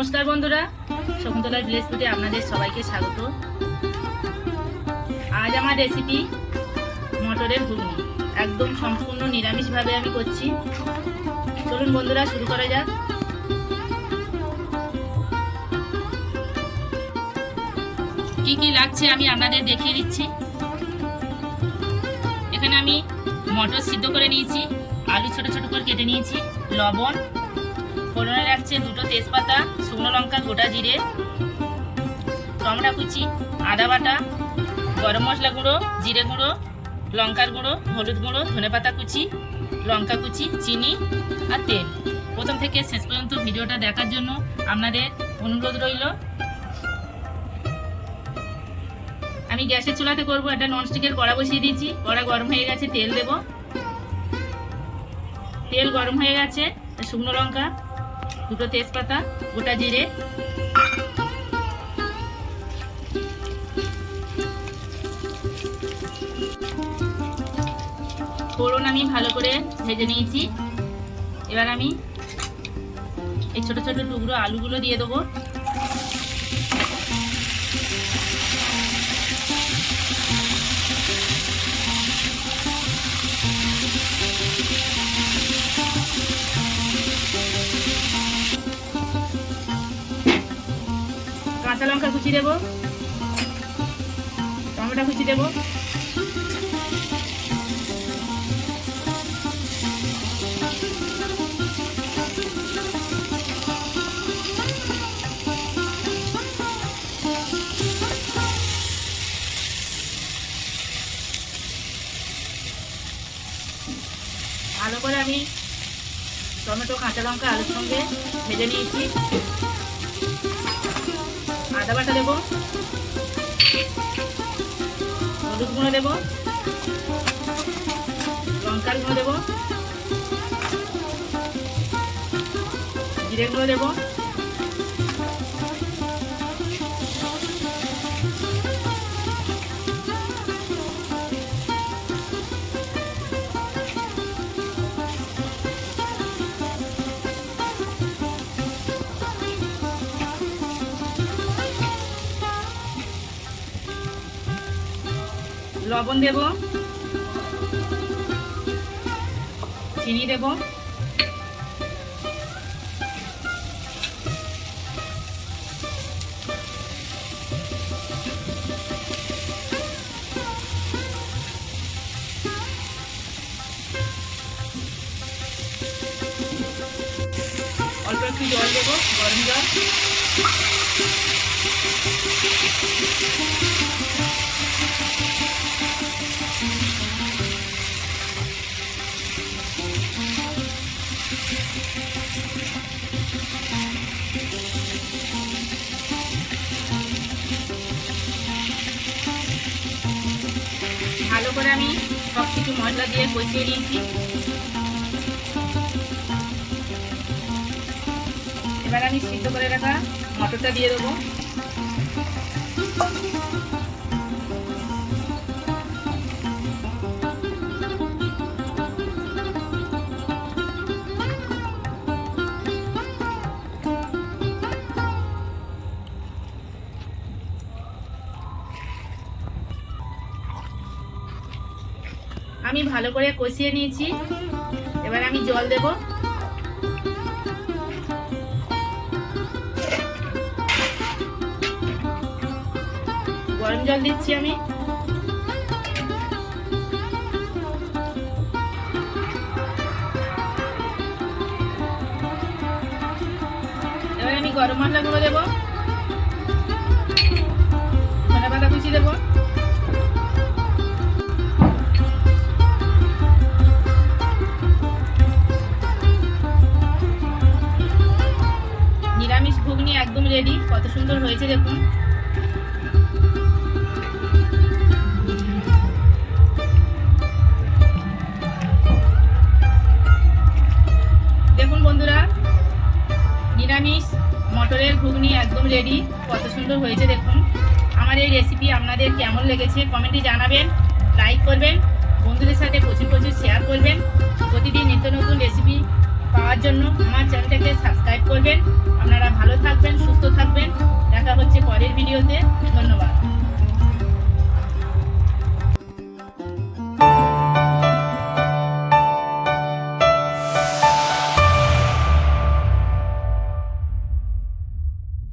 নমস্কার বন্ধুরা, শকুন্তলার ভিলেজ ফুডে আপনাদের সবাইকে স্বাগত। আজ আমার রেসিপি মটরের ঘুগনি। একদম সম্পূর্ণ নিরামিষভাবে আমি করছি। চলুন বন্ধুরা, শুরু করা যাক। কি কি লাগছে আমি আপনাদের দেখিয়ে দিচ্ছি। এখানে আমি মটর সিদ্ধ করে নিয়েছি, আলু ছোট ছোট করে কেটে নিয়েছি, লবণ ফোড়নে রাখছে দুটো তেজপাতা, শুকনো লঙ্কা, গোটা জিরে, টমেটো কুচি, আদা বাটা, গরম মশলা গুঁড়ো, জিরে গুঁড়ো, লঙ্কার গুঁড়ো, হলুদ গুঁড়ো ধনেপাতা কুচি, লঙ্কা কুচি, চিনি আর তেল। প্রথম থেকে শেষ পর্যন্ত ভিডিওটা দেখার জন্য আপনাদের অনুরোধ রইল। আমি গ্যাসের চুলাতে করব, একটা ননস্টিকের কড়া বসিয়ে দিয়েছি। কড়া গরম হয়ে গেছে, তেল দেব। তেল গরম হয়ে গেছে, শুকনো লঙ্কা দুটো তেজপাতা, গোটা জিরে। ফোড়ন আমি ভালো করে ভেজে নিয়েছি। এবার আমি এই ছোট ছোট টুকরো আলুগুলো দিয়ে দেবো। লঙ্কা কুচি দেবো। টমেটো কুচি দেবো। ভালো করে আমি টমেটো, কাঁচা লঙ্কা আলুর সঙ্গে ভেজে নিয়েছি। আদা বাটা দেবো। হলুদ গুঁড়ো দেবো। লঙ্কার গুঁড়ো দেবো। জিরে গুঁড়ো দেবো। লবণ দেব। চিনি দেব। অল্প একটু জল দেবো গরম জল। করে আমি সব কিছু মশলা দিয়ে কষিয়ে নিয়েছি। এবার আমি সিদ্ধ করে রাখা মটরটা দিয়ে দেবো। আমি ভালো করে কষিয়ে নিয়েছি। এবার আমি জল দেব। গরম জল দিচ্ছি আমি। এবার আমি গরম মশলা দেবো। রেডি কত সুন্দর হয়েছে দেখুন। দেখুন বন্ধুরা, নিরামিষ মটরের ঘুগনি একদম রেডি কত সুন্দর হয়েছে দেখুন। আমার এই রেসিপি আপনাদের কেমন লেগেছে কমেন্টে জানাবেন লাইক করবেন, বন্ধুদের সাথে প্রচুর প্রচুর শেয়ার করবেন। প্রতিদিন নিত্য নতুন রেসিপি পাওয়ার জন্য আমার চ্যানেলটাকে সাবস্ক্রাইব করবেন। আপনারা ভিডিওতে ধন্যবাদ।